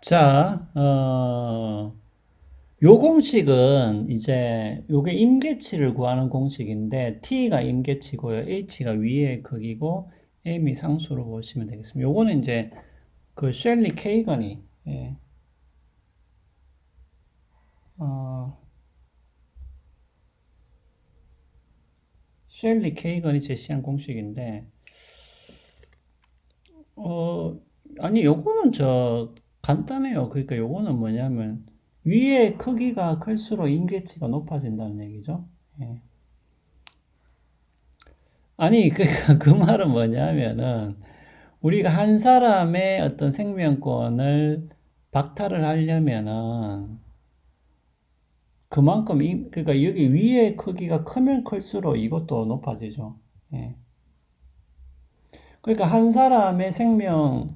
자, 어, 요 공식은 이제 요게 임계치를 구하는 공식인데 t가 임계치고요. h가 위의 크기고 m이 상수로 보시면 되겠습니다. 요거는 이제 그 셸리 케이건이 예. 어, 셸리 케이건이 제시한 공식인데 어, 아니 요거는 저 간단해요. 그러니까 요거는 뭐냐면 위의 크기가 클수록 임계치가 높아진다는 얘기죠. 예. 아니 그, 그 말은 뭐냐면은 우리가 한 사람의 어떤 생명권을 박탈을 하려면은 그만큼 임, 그러니까 여기 위의 크기가 크면 클수록 이것도 높아지죠. 예. 그러니까 한 사람의 생명을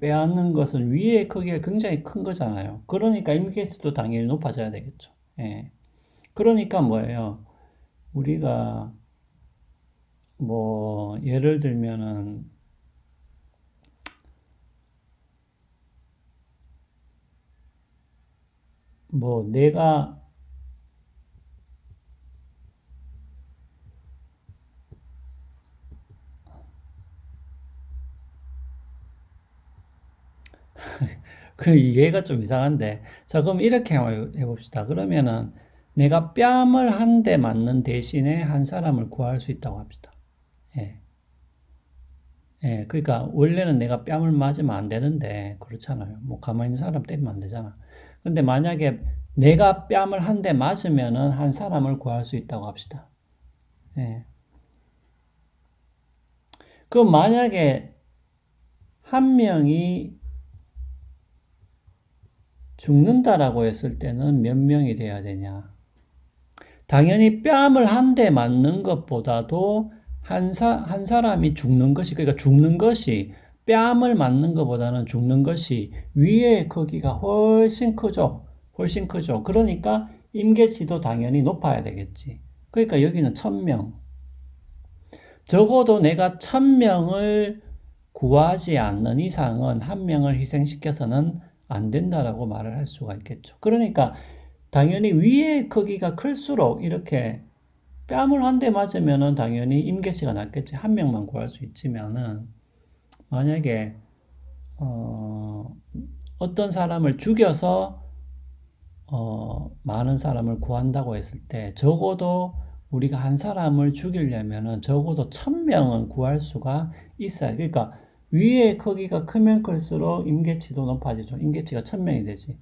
빼앗는 것은 위의 크기가 굉장히 큰 거잖아요. 그러니까 임계치도 당연히 높아져야 되겠죠. 예. 그러니까 뭐예요? 우리가 뭐 예를 들면은 뭐 내가 그 이해가 좀 이상한데 자 그럼 이렇게 해봅시다. 그러면은 내가 뺨을 한 대 맞는 대신에 한 사람을 구할 수 있다고 합시다. 예. 예, 그러니까 원래는 내가 뺨을 맞으면 안 되는데 그렇잖아요. 뭐 가만히 있는 사람 때리면 안 되잖아. 근데 만약에 내가 뺨을 한 대 맞으면은 한 사람을 구할 수 있다고 합시다. 예. 그럼 만약에 한 명이 죽는다라고 했을 때는 몇 명이 돼야 되냐? 당연히 뺨을 한 대 맞는 것보다도 한, 사, 한 사람이 죽는 것이, 그러니까 죽는 것이 뺨을 맞는 것보다는 죽는 것이 위의 크기가 훨씬 크죠. 훨씬 크죠. 그러니까 임계치도 당연히 높아야 되겠지. 그러니까 여기는 천명. 적어도 내가 천명을 구하지 않는 이상은 한 명을 희생시켜서는 안 된다라고 말을 할 수가 있겠죠. 그러니까 당연히 위의 크기가 클수록 이렇게 뺨을 한 대 맞으면은 당연히 임계치가 낮겠지. 한 명만 구할 수 있지만은 만약에 어, 어떤 사람을 죽여서 어, 많은 사람을 구한다고 했을 때 적어도 우리가 한 사람을 죽이려면은 적어도 천 명은 구할 수가 있어야. 그러니까 위의 크기가 크면 클수록 임계치도 높아지죠. 임계치가 천 명이 되지.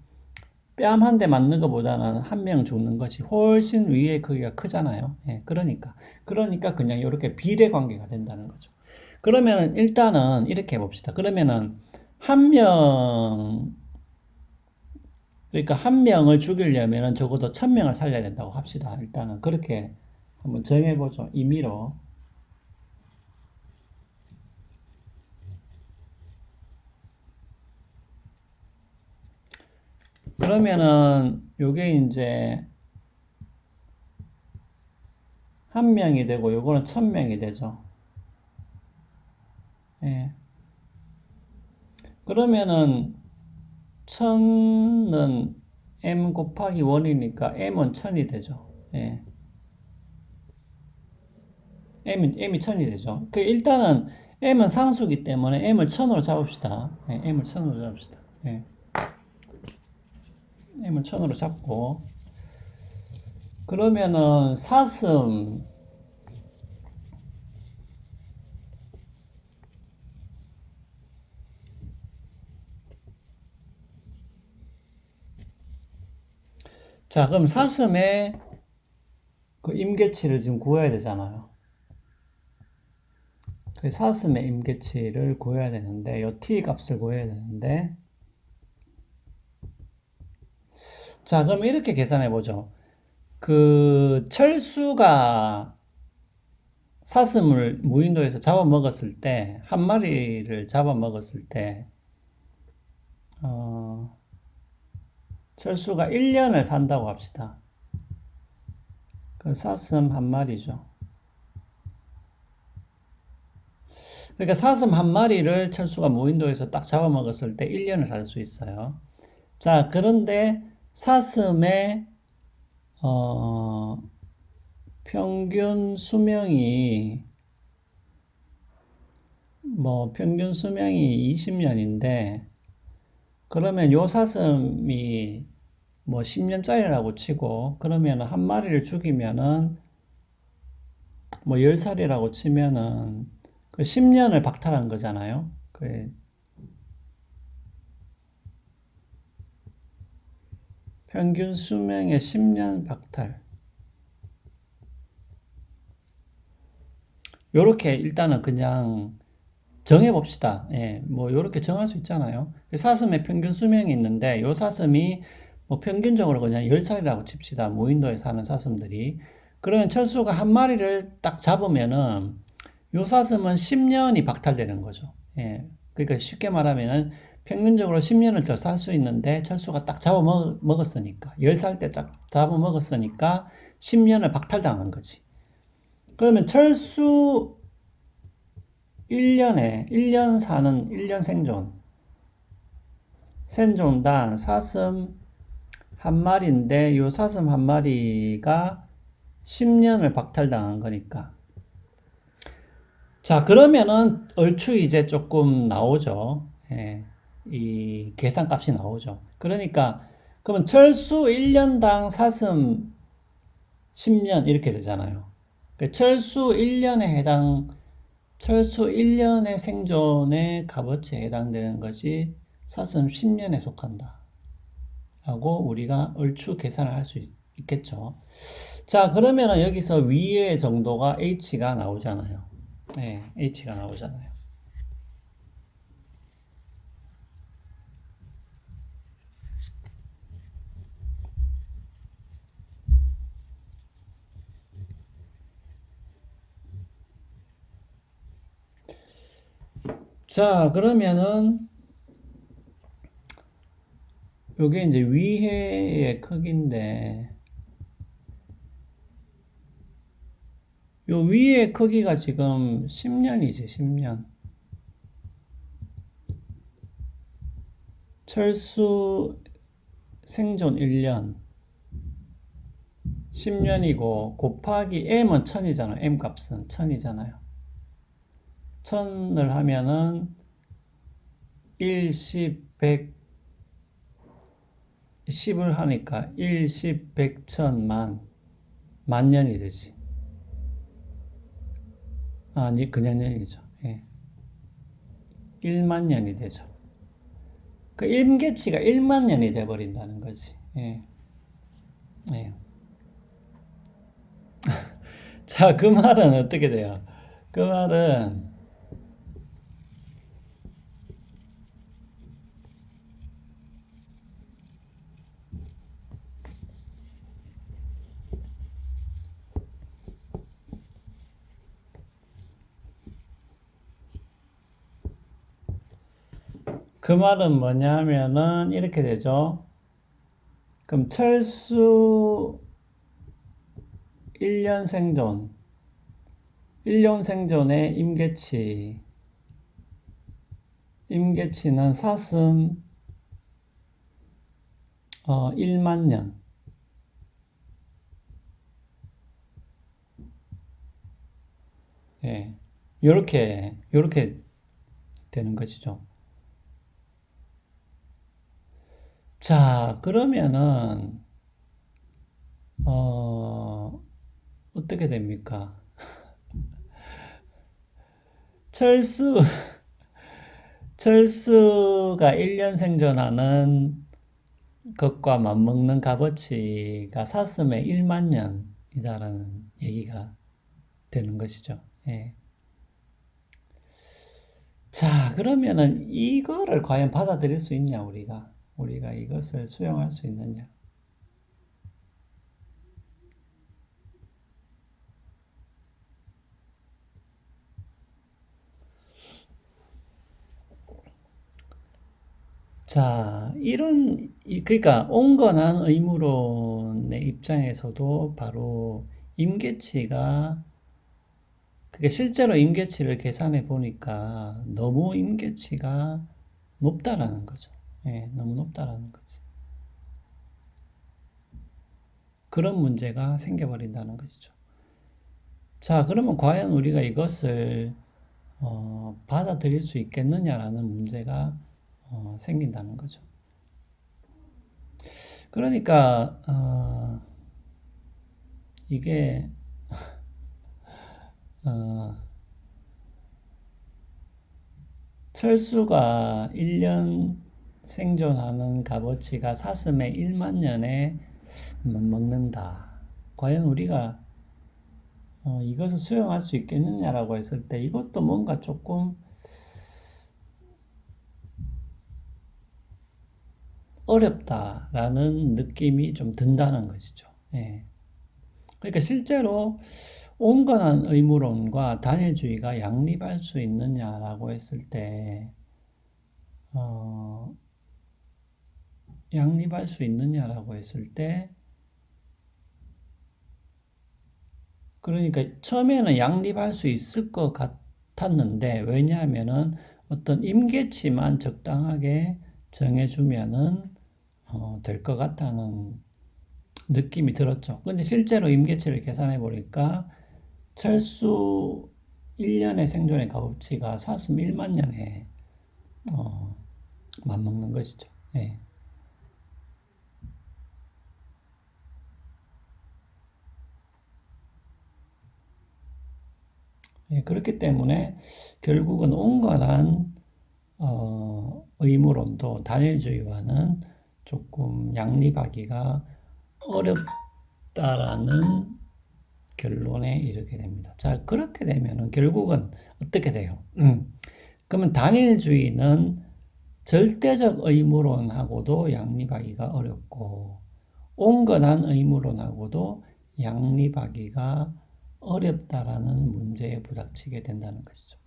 뺨 한 대 맞는 것보다는 한 명 죽는 것이 훨씬 위의 크기가 크잖아요. 예, 그러니까. 그러니까 그냥 이렇게 비례 관계가 된다는 거죠. 그러면은 일단은 이렇게 해봅시다. 그러면은 한 명, 그러니까 한 명을 죽이려면은 적어도 천 명을 살려야 된다고 합시다. 일단은 그렇게 한번 정해보죠. 임의로. 그러면은 요게 이제 한 명이 되고 요거는 천 명이 되죠. 예. 그러면은 천은 m 곱하기 1이니까 m은 천이 되죠. 예. m이, m이 천이 되죠. 그 일단은 m은 상수기 때문에 m을 천으로 잡읍시다. 예, m을 천으로 잡읍시다. 예. M을 천으로 잡고 그러면은 사슴 자 그럼 사슴의 그 임계치를 지금 구해야 되잖아요. 그 사슴의 임계치를 구해야 되는데 요 t 값을 구해야 되는데 자, 그럼 이렇게 계산해 보죠. 그 철수가 사슴을 무인도에서 잡아먹었을 때, 한 마리를 잡아먹었을 때, 어, 철수가 1년을 산다고 합시다. 그 사슴 한 마리죠. 그러니까 사슴 한 마리를 철수가 무인도에서 딱 잡아먹었을 때 1년을 살 수 있어요. 자, 그런데 사슴의 어, 평균 수명이 뭐 평균 수명이 20년인데 그러면 요 사슴이 뭐 10년짜리라고 치고 그러면 한 마리를 죽이면은 뭐 10살이라고 치면은 그 10년을 박탈한 거잖아요. 그 평균 수명의 10년 박탈. 요렇게 일단은 그냥 정해봅시다. 예, 뭐 요렇게 정할 수 있잖아요. 사슴의 평균 수명이 있는데 요 사슴이 뭐 평균적으로 그냥 10살이라고 칩시다. 무인도에 사는 사슴들이. 그러면 철수가 한 마리를 딱 잡으면은 요 사슴은 10년이 박탈되는 거죠. 예. 그러니까 쉽게 말하면은 평균적으로 10년을 더 살 수 있는데 철수가 딱 잡아먹었으니까 10살 때 딱 잡아먹었으니까 10년을 박탈당한 거지. 그러면 철수 1년에 1년 사는 1년 생존. 생존당 사슴 한 마리인데 요 사슴 한 마리가 10년을 박탈당한 거니까. 자 그러면은 얼추 이제 조금 나오죠. 예, 이 계산값이 나오죠 그러니까 그러면 철수 1년당 사슴 10년 이렇게 되잖아요 그 철수 1년에 해당 철수 1년의 생존의 값어치에 해당되는 것이 사슴 10년에 속한다. 라고 우리가 얼추 계산을 할 수 있겠죠. 자, 그러면은 여기서 위의 정도가 h가 나오잖아요. 네, h가 나오잖아요. 자, 그러면은 요게 이제 위해의 크기인데 요 위의 크기가 지금 10년이지, 10년. 철수 생존 1년 10년이고 곱하기 m은 1000이잖아. m 값은 1000이잖아요. 1000을 하면은 1, 10, 100 10을 하니까 1, 10, 100, 1000, 만 만년이 되지. 아니 그냥 년이죠. 예. 1만 년이 되죠. 그 임계치가 1만 년이 돼 버린다는 거지. 예. 예. 자, 그 말은 어떻게 돼요? 그 말은 그 말은 뭐냐면은 이렇게 되죠. 그럼 철수 1년 생존 1년 생존의 임계치 임계치는 사슴 어, 1만 년 예. 요렇게 요렇게 되는 것이죠. 자, 그러면은, 어, 어떻게 됩니까? 철수, 철수가 1년 생존하는 것과 맞먹는 값어치가 사슴의 1만 년이다라는 얘기가 되는 것이죠. 예. 자, 그러면은 이거를 과연 받아들일 수 있냐, 우리가? 우리가 이것을 수용할 수 있느냐? 자, 이런, 그러니까 온건한 의무론의 입장에서도 바로 임계치가 그게 실제로 임계치를 계산해 보니까 너무 임계치가 높다라는 거죠. 예, 너무 높다라는 거지. 그런 문제가 생겨버린다는 것이죠. 자, 그러면 과연 우리가 이것을 어, 받아들일 수 있겠느냐라는 문제가 어, 생긴다는 거죠. 그러니까 어, 이게 어, 철수가 1년 생존하는 값어치가 사슴의 1만 년에 먹는다. 과연 우리가 어, 이것을 수용할 수 있겠느냐라고 했을 때 이것도 뭔가 조금 어렵다라는 느낌이 좀 든다는 것이죠. 예. 그러니까 실제로 온건한 의무론과 단일주의가 양립할 수 있느냐라고 했을 때, 어, 양립할 수 있느냐라고 했을 때, 그러니까 처음에는 양립할 수 있을 것 같았는데, 왜냐하면은 어떤 임계치만 적당하게 정해주면은, 어, 될 것 같다는 느낌이 들었죠. 근데 실제로 임계치를 계산해 보니까 철수 1년의 생존의 값어치가 사슴 1만 년에 어, 맞먹는 것이죠. 예. 예, 그렇기 때문에 결국은 온건한 어, 의무론도 단일주의와는 조금 양립하기가 어렵다라는 결론에 이르게 됩니다. 자, 그렇게 되면은 결국은 어떻게 돼요? 음, 그러면 단일주의는 절대적 의무론하고도 양립하기가 어렵고 온건한 의무론하고도 양립하기가 어렵다라는 문제에 부닥치게 된다는 것이죠.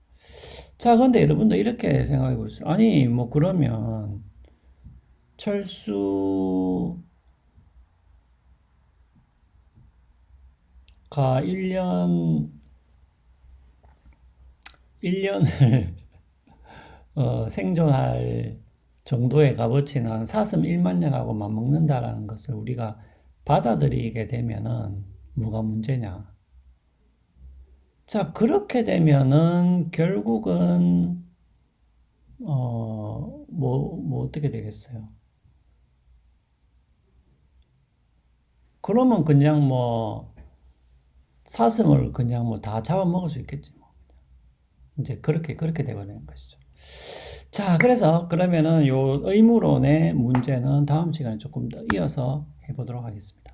자, 그런데 여러분도 이렇게 생각해 보세요. 아니, 뭐 그러면 철수 가 1년 1년을 어, 생존할 정도의 값어치는 한 사슴 1만 년하고 맞먹는다라는 것을 우리가 받아들이게 되면은 뭐가 문제냐? 자, 그렇게 되면은 결국은 어, 뭐, 뭐 어떻게 되겠어요? 그러면 그냥 뭐 사슴을 그냥 뭐 다 잡아먹을 수 있겠지 뭐. 이제 그렇게 그렇게 돼버리는 것이죠. 자, 그래서 그러면은 요 의무론의 문제는 다음 시간에 조금 더 이어서 해보도록 하겠습니다.